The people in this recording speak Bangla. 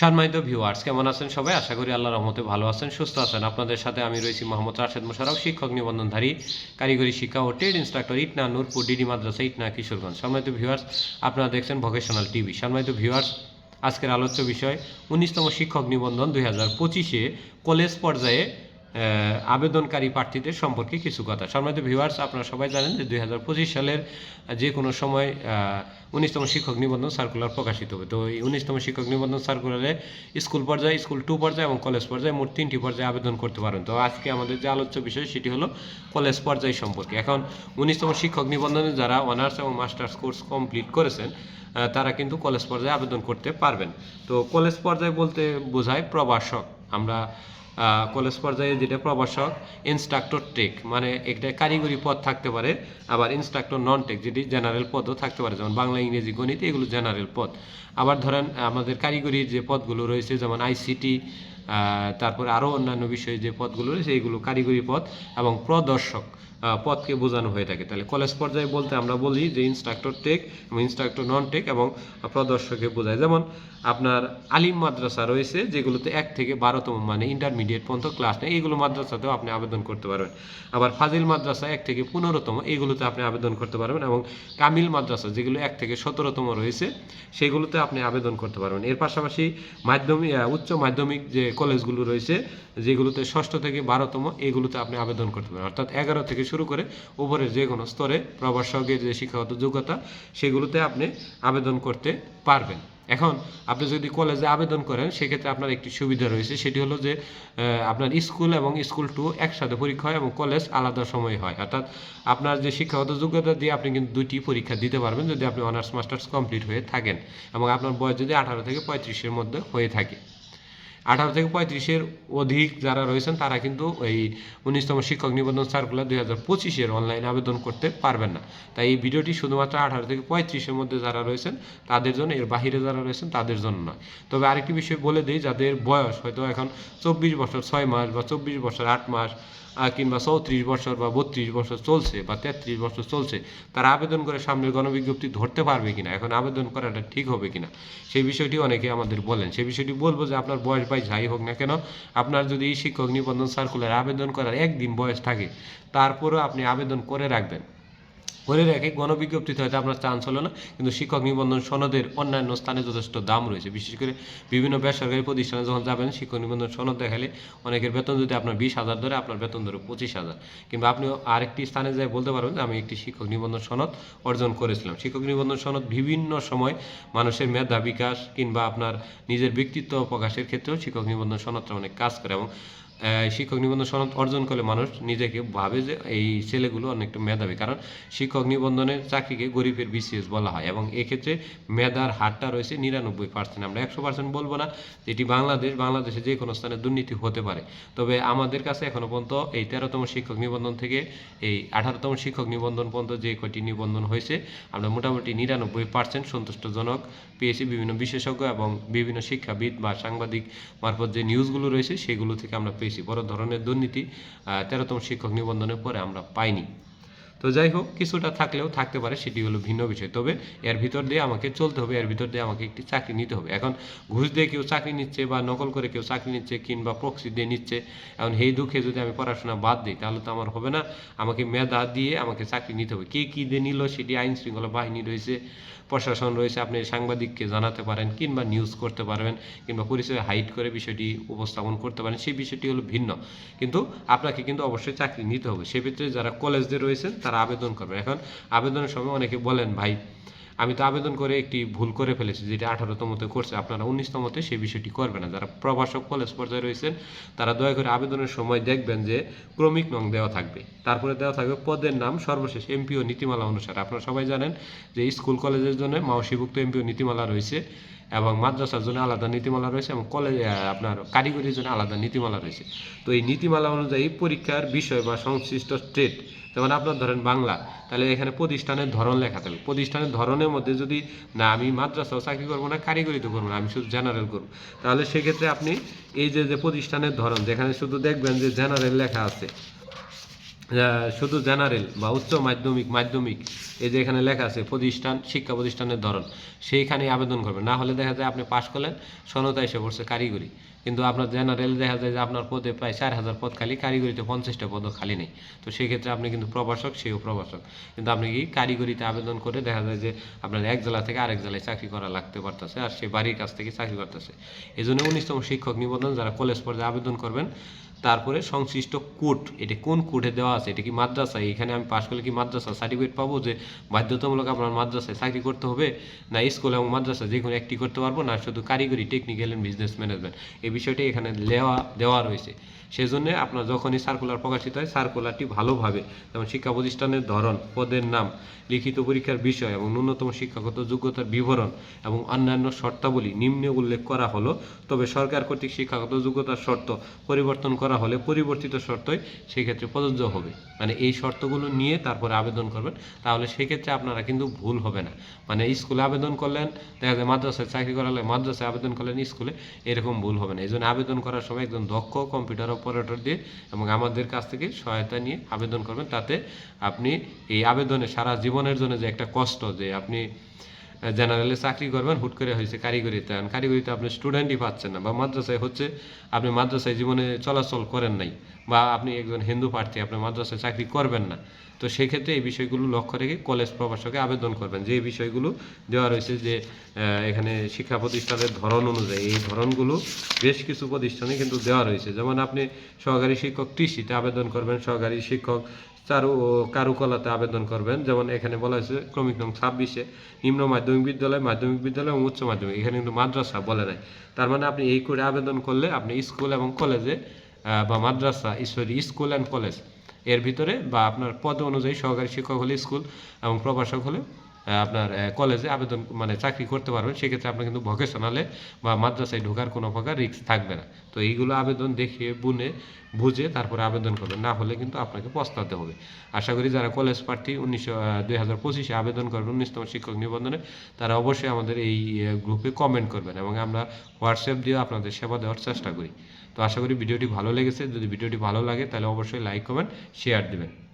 সম্মানিত ভিউয়ার্স কেমন আছেন সবাই? আশা করি আল্লাহ রহমতে ভালো আছেন, সুস্থ আছেন। আপনাদের সাথে আমি রয়েছি মোহাম্মদ রাশেদ মোশারফ শিক্ষক নিবন্ধনধারী, কারিগরি শিক্ষা ও trade instructor Itna Nurpur, DD মাদ্রাসা, ইটনা কিশোরগঞ্জ। সম্মানিত ভিউয়ার্স আপনারা দেখছেন ভোকেশনাল টিভি সম্মানিত ভিউয়ার্স আজকের আলোচ্য বিষয়, উনিশতম শিক্ষক নিবন্ধন দুই হাজার পঁচিশে কলেজ পর্যায়ে আবেদনকারী প্রার্থীদের সম্পর্কে কিছু কথা। সম্মানিত ভিউয়ার্স আপনারা সবাই জানেন যে দুই সালের যে কোনো সময় উনিশতম শিক্ষক নিবন্ধন সার্কুলার প্রকাশিত হবে। তো এই উনিশতম শিক্ষক নিবন্ধন সার্কুলারে স্কুল পর্যায়ে, স্কুল টু পর্যায়ে এবং কলেজ পর্যায়ে মোট তিনটি পর্যায়ে আবেদন করতে পারেন। তো আজকে আমাদের যে আলোচ্য বিষয় সেটি হলো কলেজ পর্যায় সম্পর্কে। এখন উনিশতম শিক্ষক নিবন্ধনে যারা অনার্স এবং মাস্টার্স কোর্স কমপ্লিট করেছেন তারা কিন্তু কলেজ পর্যায়ে আবেদন করতে পারবেন। তো কলেজ পর্যায়ে বলতে বোঝায় প্রবাসক আমরা কলেজ পর্যায়ে যেটা প্রবাসক ইনস্ট্রাক্টর টেক মানে একটা কারিগরি পদ থাকতে পারে, আবার ইনস্ট্রাক্টর নন টেক যেটি জেনারেল পদও থাকতে পারে, যেমন বাংলা, ইংরেজি, গণিত, এগুলো জেনারেল পদ। আবার ধরেন, আমাদের কারিগরি যে পদগুলো রয়েছে, যেমন আইসিটি তারপর আরও অন্যান্য বিষয়ে যে পদগুলো রয়েছে, এগুলো কারিগরি পদ এবং প্রদর্শক। পদকে বোঝানো হয়ে থাকে। তাহলে কলেজ পর্যায়ে বলতে আমরা বলি যে ইনস্ট্রাক্টর টেক এবং ইনস্ট্রাক্টর নন টেক এবং প্রদর্শকে বোঝায়। যেমন আপনার আলিম মাদ্রাসা রয়েছে, যেগুলোতে এক থেকে বারোতম মানে ইন্টারমিডিয়েট পর্যন্ত ক্লাস নেই এইগুলো মাদ্রাসাতেও আপনি আবেদন করতে পারবেন। আবার ফাজিল মাদ্রাসা এক থেকে পনেরোতম, এইগুলোতে আপনি আবেদন করতে পারবেন এবং কামিল মাদ্রাসা, যেগুলো এক থেকে সতেরোতম রয়েছে, সেগুলোতে আপনি আবেদন করতে পারবেন। এর পাশাপাশি মাধ্যমিক উচ্চ মাধ্যমিক যে কলেজগুলো রয়েছে, যেগুলোতে ষষ্ঠ থেকে বারোতম, এগুলোতে আপনি আবেদন করতে পারেন অর্থাৎ এগারো থেকে শুরু করে উপরের যে কোনো স্তরে প্রবাসকের যে শিক্ষাগত যোগ্যতা, সেগুলোতে আপনি আবেদন করতে পারবেন। এখন আপনি যদি কলেজে আবেদন করেন, সেক্ষেত্রে আপনার একটি সুবিধা রয়েছে, সেটি হলো যে আপনার স্কুল এবং স্কুল টু একসাথে পরীক্ষা হয় এবং কলেজ আলাদা সময় হয়। অর্থাৎ আপনার যে শিক্ষাগত যোগ্যতা দিয়ে আপনি কিন্তু দুইটি পরীক্ষা দিতে পারবেন যদি আপনি অনার্স, মাস্টার্স কমপ্লিট হয়ে থাকেন এবং আপনার বয়স যদি আঠারো থেকে পঁয়ত্রিশের মধ্যে হয়ে থাকে। আঠারো থেকে পঁয়ত্রিশের অধিক যারা রয়েছেন, তারা কিন্তু এই উনিশতম শিক্ষক নিবন্ধন সার্কুলার দুই হাজার পঁচিশের অনলাইন আবেদন করতে পারবেন না। তাই এই ভিডিওটি শুধুমাত্র আঠারো থেকে পঁয়ত্রিশের মধ্যে যারা রয়েছেন, তাদের জন্য, এর বাহিরে যারা রয়েছেন, তাদের জন্য নয়। তবে আরেকটি বিষয় বলে দিই, যাদের বয়স হয়তো এখন চব্বিশ বছর, ছয় মাস বা চব্বিশ বছর, আট মাস কিংবা চৌত্রিশ বছর বা বত্রিশ বছর চলছে বা তেত্রিশ বছর চলছে, তারা আবেদন করে সামনের গণবিজ্ঞপ্তি ধরতে পারবে কিনা, এখন আবেদন করাটা ঠিক হবে কিনা, সেই বিষয়টি অনেকে আমাদের বলেন। সেই বিষয়টি বলব যে আপনার বয়স বাই যাই হোক না কেন, আপনার যদি এই শিক্ষক নিবন্ধন সার্কুলার আবেদন করার একদিন বয়স থাকে, তারপরেও আপনি আবেদন করে রাখবেন। করে রেখে গণবিজ্ঞপ্তিতে হয়তো আপনার চান্স হলো না, কিন্তু শিক্ষক নিবন্ধন সনদের অন্যান্য স্থানে যথেষ্ট দাম রয়েছে। বিশেষ করে বিভিন্ন বেসরকারি প্রতিষ্ঠানে যখন যাবেন, শিক্ষক নিবন্ধন সনদ দেখালে অনেকের বেতন যদি আপনার বিশ হাজার ধরে, আপনার বেতন ধরে পঁচিশ হাজার। কিংবা আপনি আরেকটি স্থানে যাই বলতে পারবেন যে, আমি একটি শিক্ষক নিবন্ধন সনদ অর্জন করেছিলাম। শিক্ষক নিবন্ধন সনদ বিভিন্ন সময় মানুষের মেধা বিকাশ কিংবা আপনার নিজের ব্যক্তিত্ব প্রকাশের ক্ষেত্রেও শিক্ষক নিবন্ধন সনদটা অনেক কাজ করে এবং শিক্ষক নিবন্ধন সনদ অর্জন করলে মানুষ নিজেকে ভাবে যে এই ছেলেগুলো অনেকটা মেধাবী। কারণ শিক্ষক নিবন্ধনের চাকরিকে গরিবের বিসিএস বলা হয় এবং এক্ষেত্রে মেধার হারটা রয়েছে নিরানব্বই পার্সেন্ট আমরা একশো পার্সেন্ট বলব না এটি বাংলাদেশ, বাংলাদেশে যে কোনো স্থানে দুর্নীতি হতে পারে। তবে আমাদের কাছে এখনও পর্যন্ত এই তেরোতম শিক্ষক নিবন্ধন থেকে এই আঠারোতম শিক্ষক নিবন্ধন পর্যন্ত যে কয়টি নিবন্ধন হয়েছে, আমরা মোটামুটি নিরানব্বই পার্সেন্ট সন্তুষ্টজনক পেয়েছি বিভিন্ন বিশেষজ্ঞ এবং বিভিন্ন শিক্ষাবিদ বা সাংবাদিক মারফত যে নিউজগুলো রয়েছে, সেগুলো থেকে আমরা পেয়েছি। বড় ধরনের দুর্নীতি তেরোতম শিক্ষক নিবন্ধনের পরে আমরা পাইনি। তো যাই হোক, কিছুটা থাকলেও থাকতে পারে, সেটি হলো ভিন্ন বিষয়। তবে এর ভিতর দিয়ে আমাকে চলতে হবে, এর ভিতর দিয়ে আমাকে একটি চাকরি নিতে হবে। এখন ঘুষ দিয়ে কেউ চাকরি নিচ্ছে বা নকল করে কেউ চাকরি নিচ্ছে কিংবা প্রক্সি দিয়ে নিচ্ছে, এখন সেই দুঃখে যদি আমি পড়াশোনা বাদ দিই, তাহলে তো আমার হবে না। আমাকে মেধা দিয়ে আমাকে চাকরি নিতে হবে। কে কী দিয়ে নিল সেটি আইন শৃঙ্খলা বাহিনী রয়েছে, প্রশাসন রয়েছে, আপনি সাংবাদিককে জানাতে পারেন কিংবা নিউজ করতে পারবেন কিংবা পরিচয় হাইট করে বিষয়টি উপস্থাপন করতে পারেন, সেই বিষয়টি হলো ভিন্ন। কিন্তু আপনাকে কিন্তু অবশ্যই চাকরি নিতে হবে। সেক্ষেত্রে যারা কলেজে রয়েছেন তারা আবেদন করবেন এখন আবেদনের সময় অনেকে বলেন, ভাই, আমি তো আবেদন করে একটি ভুল করে ফেলেছি, যেটা আঠারোতমতে করছে। আপনারা উনিশতমতে সেই বিষয়টি করবে না। যারা প্রভাষক কলেজ পর্যায়ে রয়েছেন, তারা দয়া করে আবেদনের সময় দেখবেন যে ক্রমিক নং দেওয়া থাকবে। তারপরে দেওয়া থাকবে পদের নাম, সর্বশেষ এমপিও নীতিমালা অনুসারে। আপনারা সবাই জানেন যে স্কুল কলেজের জন্য মাওসীভুক্ত এমপিও নীতিমালা রয়েছে। এবং মাদ্রাসার জন্য আলাদা নীতিমালা রয়েছে এবং কলেজ আপনার কারিগরির জন্য আলাদা নীতিমালা রয়েছে। তো এই নীতিমালা অনুযায়ী পরীক্ষার বিষয় বা সংশ্লিষ্ট স্টেট যেমন আপনার ধরেন বাংলা, তাহলে এখানে প্রতিষ্ঠানের ধরন লেখা থাকবে প্রতিষ্ঠানের ধরনের মধ্যে যদি না আমি মাদ্রাসাও চাকরি করব না কারিগরিতে করব না, আমি শুধু জেনারেল করব, তাহলে সেক্ষেত্রে আপনি এই যে যে প্রতিষ্ঠানের ধরন, যেখানে শুধু দেখবেন যে জেনারেল লেখা আছে শুধু জেনারেল বা উচ্চ মাধ্যমিক মাধ্যমিক, এই যে এখানে লেখা আছে প্রতিষ্ঠান, শিক্ষা প্রতিষ্ঠানের ধরন, সেইখানে আবেদন করবেন। না হলে দেখা যায় আপনি পাশ করলেন সনতা এসে পড়ছে কারিগরি। কিন্তু আপনার জেনারেল দেখা যায় যে আপনার পদে প্রায় চার হাজার পদ খালি, কারিগরিতে পঞ্চাশটা পদও খালি নেই। তো সেই ক্ষেত্রে আপনি কিন্তু প্রভাষক, সেও প্রবাসক কিন্তু আপনি কি কারিগরিতে আবেদন করে দেখা যায় যে আপনার এক জেলা থেকে আরেক জেলায় চাকরি করা লাগতে পারতেছে আর সে বাড়ির কাছ থেকে চাকরি করতেছে। এই জন্য উনিশতম শিক্ষক নিবন্ধন যারা কলেজ পর্যায়ে আবেদন করবেন তারপরে সংশ্লিষ্ট কোড এটা কোন কোডে দেওয়া আছে, এটা কি মাদ্রাসা এখানে আমি পাশ করলে কি মাদ্রাসা সার্টিফিকেট পাবো যে বাধ্যতামূলক আপনার মাদ্রাসায় চাকরি করতে হবে? না স্কুল এবং মাদ্রাসা যে কোনো একটি করতে পারব না, শুধু কারিগরি টেকনিক্যাল অ্যান্ড বিজনেস ম্যানেজমেন্ট এই বিষয়টি এখানে দেওয়া দেওয়া রয়েছে। সেজন্য আপনার যখনই সার্কুলার প্রকাশিত হয় সার্কুলারটি ভালোভাবে, যেমন শিক্ষা প্রতিষ্ঠানের ধরন, পদের নাম, লিখিত পরীক্ষার বিষয় এবং ন্যূনতম শিক্ষাগত যোগ্যতার বিবরণ এবং অন্যান্য শর্তাবলী নিম্নে উল্লেখ করা হলো, তবে সরকার কর্তৃক শিক্ষাগত যোগ্যতার শর্ত পরিবর্তন করা হলে পরিবর্তিত শর্তই সেক্ষেত্রে প্রযোজ্য হবে। মানে এই শর্তগুলো নিয়ে তারপরে আবেদন করবেন, তাহলে সেক্ষেত্রে আপনারা কিন্তু ভুল হবে না। মানে স্কুলে আবেদন করলেন, দেখা যায় মাদ্রাসায় চাকরি করালে মাদ্রাসায় আবেদন করলেন, স্কুলে এরকম ভুল হবে না। এই জন্য আবেদন করার সময় একজন দক্ষ কম্পিউটার অপারেটর দিয়ে এবং আমাদের কাছ থেকে সহায়তা নিয়ে আবেদন করবেন। তাতে আপনি এই আবেদনে সারা জীবনের জন্য যে একটা কষ্ট যে আপনি জেনারেলে চাকরি করবেন, হুট করে হয়েছে কারিগরিতে আর কারিগরিতে আপনি স্টুডেন্টই পাচ্ছেন না, বা মাদ্রাসায় হচ্ছে আপনি মাদ্রাসায় জীবনে চলাচল করেন নাই, বা আপনি একজন হিন্দু প্রার্থী, আপনি মাদ্রাসায় চাকরি করবেন না। তো সেক্ষেত্রে এই বিষয়গুলো লক্ষ্য রেখে কলেজ প্রবাসকে আবেদন করবেন। যে বিষয়গুলো দেওয়া রয়েছে যে এখানে শিক্ষা প্রতিষ্ঠানের ধরন অনুযায়ী, এই ধরনগুলো বেশ কিছু প্রতিষ্ঠানে কিন্তু দেওয়া রয়েছে। যেমন আপনি সহকারী শিক্ষক কৃষিতে আবেদন করবেন, সহকারী শিক্ষক চারু ও কারুকলাতে আবেদন করবেন। যেমন এখানে বলা হয়েছে, ক্রমিক নং ছাব্বিশে নিম্ন মাধ্যমিক বিদ্যালয় মাধ্যমিক বিদ্যালয় এবং উচ্চ মাধ্যমিক। এখানে কিন্তু মাদ্রাসা বলে নাই। তার মানে আপনি এই করে আবেদন করলে আপনি স্কুল এবং কলেজে বা মাদ্রাসা, সরি, স্কুল অ্যান্ড কলেজের ভিতরে বা আপনার পদ অনুযায়ী সহকারী শিক্ষক হলে স্কুল এবং প্রভাষক হলে আপনার কলেজে আবেদন মানে চাকরি করতে পারবেন, সেক্ষেত্রে আপনার কিন্তু ভোকেশনালে বা মাদ্রাসায় ঢোকার কোনো প্রকার রিস্ক থাকবে না। তো এইগুলো আবেদন দেখিয়ে, বুনে, বুঝে তারপরে আবেদন করবেন। না হলে কিন্তু আপনাকে পস্তাতে হবে। আশা করি যারা কলেজ প্রার্থী উনিশশো দুই হাজার পঁচিশে আবেদন করবেন, উনিশতম শিক্ষক নিবন্ধনে, তারা অবশ্যই আমাদের এই গ্রুপে কমেন্ট করবেন এবং আমরা হোয়াটসঅ্যাপ দিয়ে আপনাদের সেবা দেওয়ার চেষ্টা করি। তো আশা করি ভিডিওটি ভালো লেগেছে। যদি ভিডিওটি ভালো লাগে, তাহলে অবশ্যই লাইক কমেন্ট শেয়ার দেবেন।